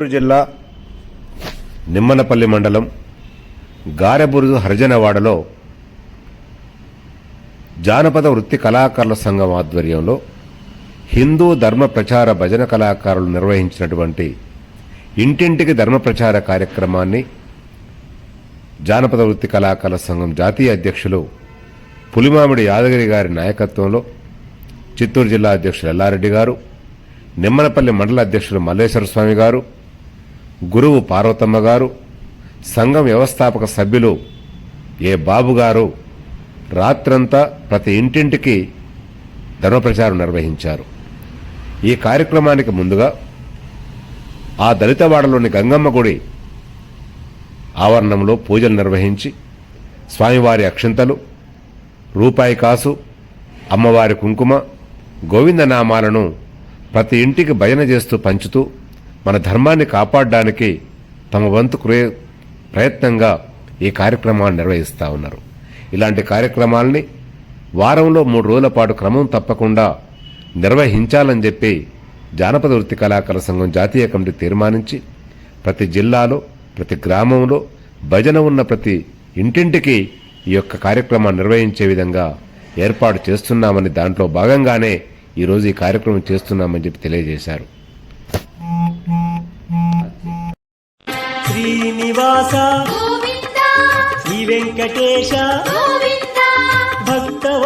చిత్తూరు జిల్లా నిమ్మనపల్లి మండలం గారెబురుగు హరిజనవాడలో జానపద వృత్తి కళాకారుల సంఘం ఆధ్వర్యంలో హిందూ ధర్మ ప్రచార భజన కళాకారులు నిర్వహించినటువంటి ఇంటింటికి ధర్మ ప్రచార కార్యక్రమాన్ని జానపద వృత్తి కళాకారుల సంఘం జాతీయ అధ్యక్షులు పులిమామిడి యాదగిరి గారి నాయకత్వంలో చిత్తూరు జిల్లా అధ్యక్షులు ఎల్లారెడ్డి గారు నిమ్మనపల్లి మండల అధ్యక్షులు మల్లేశ్వర స్వామి గారు గురువు పార్వతమ్మ గారు సంఘం వ్యవస్థాపక సభ్యులు ఏ బాబు గారు రాత్రంతా ప్రతి ఇంటింటికి ధర్మప్రచారం నిర్వహించారు. ఈ కార్యక్రమానికి ముందుగా ఆ దళితవాడలోని గంగమ్మ గుడి ఆవరణంలో పూజలు నిర్వహించి స్వామివారి అక్షింతలు రూపాయి కాసు అమ్మవారి కుంకుమ గోవిందనామాలను ప్రతి ఇంటికి భజన చేస్తూ పంచుతూ మన ధర్మాన్ని కాపాడడానికి తమ వంతు ప్రయత్నంగా ఈ కార్యక్రమాన్ని నిర్వహిస్తూ ఉన్నారు. ఇలాంటి కార్యక్రమాల్ని వారంలో మూడు రోజుల పాటు క్రమం తప్పకుండా నిర్వహించాలని చెప్పి జానపద వృత్తి కళాకారుల సంఘం జాతీయ కమిటీ తీర్మానించి ప్రతి జిల్లాలో ప్రతి గ్రామంలో భజన ఉన్న ప్రతి ఇంటింటికి ఈ యొక్క కార్యక్రమాన్ని నిర్వహించే విధంగా ఏర్పాటు చేస్తున్నామని దాంట్లో భాగంగానే ఈరోజు ఈ కార్యక్రమం చేస్తున్నామని చెప్పి తెలియజేశారు. శ్రీనివాస శ్రీ వెంకటేశ భక్తవ